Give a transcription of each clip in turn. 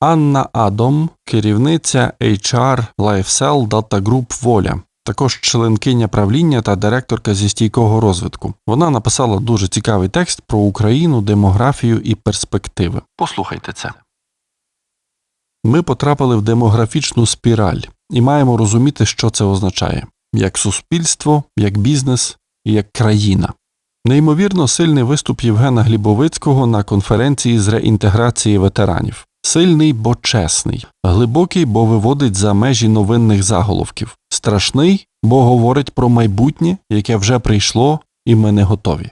Анна Адом, керівниця HR LifeCell Data Group Воля, також членкиня правління та директорка зі стійкого розвитку. Вона написала дуже цікавий текст про Україну, демографію і перспективи. Послухайте це. Ми потрапили в демографічну спіраль і маємо розуміти, що це означає як суспільство, як бізнес і як країна. Неймовірно сильний виступ Євгена Глібовицького на конференції з реінтеграції ветеранів. Сильний, бо чесний, глибокий, бо виводить за межі новинних заголовків, страшний, бо говорить про майбутнє, яке вже прийшло, і ми не готові.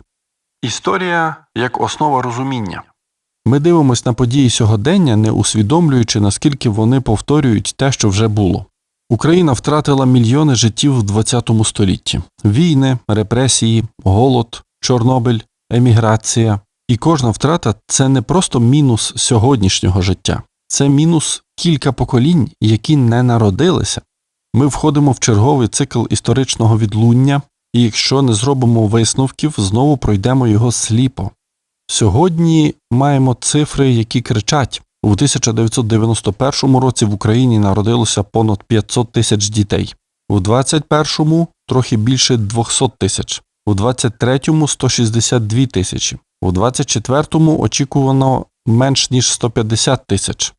Історія як основа розуміння. Ми дивимося на події сьогодення, не усвідомлюючи, наскільки вони повторюють те, що вже було. Україна втратила мільйони життів в ХХ столітті: війни, репресії, голод, Чорнобиль, еміграція. І кожна втрата це не просто мінус сьогоднішнього життя, це мінус кілька поколінь, які не народилися. Ми входимо в черговий цикл історичного відлуння, і якщо не зробимо висновків, знову пройдемо його сліпо. Сьогодні маємо цифри, які кричать у 1991 році в Україні народилося понад 500 тисяч дітей, у 2021 трохи більше 200 тисяч, у 2023 – 162 тисячі, у 2024 очікувано менш ніж 150 тисяч.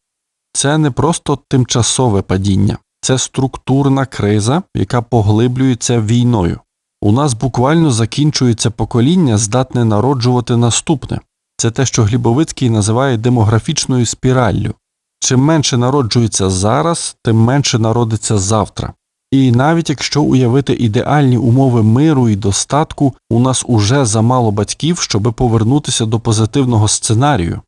Це не просто тимчасове падіння, це структурна криза, яка поглиблюється війною. У нас буквально закінчується покоління, здатне народжувати наступне. Це те, що Глібовицький називає демографічною спіраллю. Чим менше народжується зараз, тим менше народиться завтра. І навіть якщо уявити ідеальні умови миру і достатку, у нас уже замало батьків, щоби повернутися до позитивного сценарію.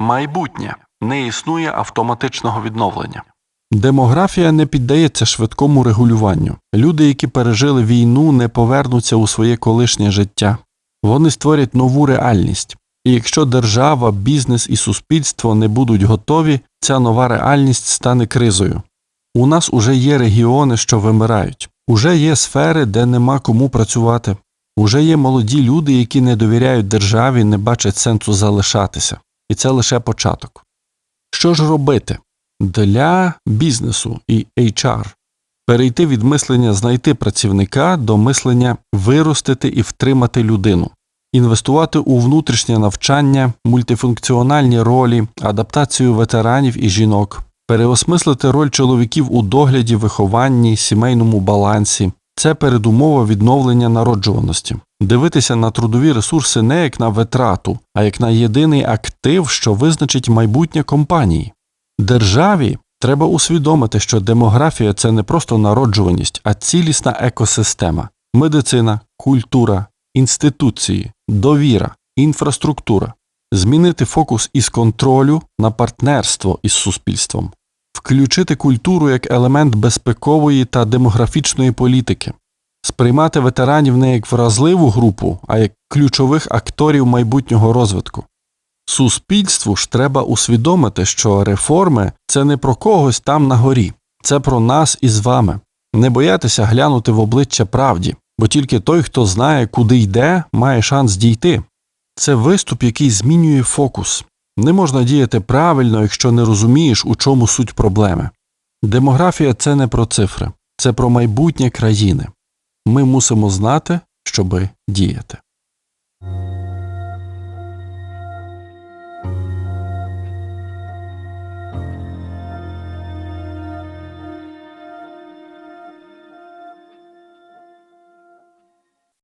Майбутнє не існує автоматичного відновлення. Демографія не піддається швидкому регулюванню. Люди, які пережили війну, не повернуться у своє колишнє життя. Вони створять нову реальність. І якщо держава, бізнес і суспільство не будуть готові, ця нова реальність стане кризою. У нас уже є регіони, що вимирають, уже є сфери, де нема кому працювати, уже є молоді люди, які не довіряють державі, не бачать сенсу залишатися, і це лише початок. Що ж робити? Для бізнесу і HR? Перейти від мислення знайти працівника до мислення виростити і втримати людину, інвестувати у внутрішнє навчання, мультифункціональні ролі, адаптацію ветеранів і жінок, переосмислити роль чоловіків у догляді, вихованні, сімейному балансі. Це передумова відновлення народжуваності, дивитися на трудові ресурси не як на витрату, а як на єдиний актив, що визначить майбутнє компанії. Державі треба усвідомити, що демографія це не просто народжуваність, а цілісна екосистема, медицина, культура, інституції, довіра, інфраструктура, змінити фокус із контролю на партнерство із суспільством, включити культуру як елемент безпекової та демографічної політики, сприймати ветеранів не як вразливу групу, а як ключових акторів майбутнього розвитку. Суспільству ж треба усвідомити, що реформи це не про когось там на горі, це про нас із вами. Не боятися глянути в обличчя правді, бо тільки той, хто знає, куди йде, має шанс дійти. Це виступ, який змінює фокус. Не можна діяти правильно, якщо не розумієш, у чому суть проблеми. Демографія це не про цифри, це про майбутнє країни. Ми мусимо знати, щоби діяти.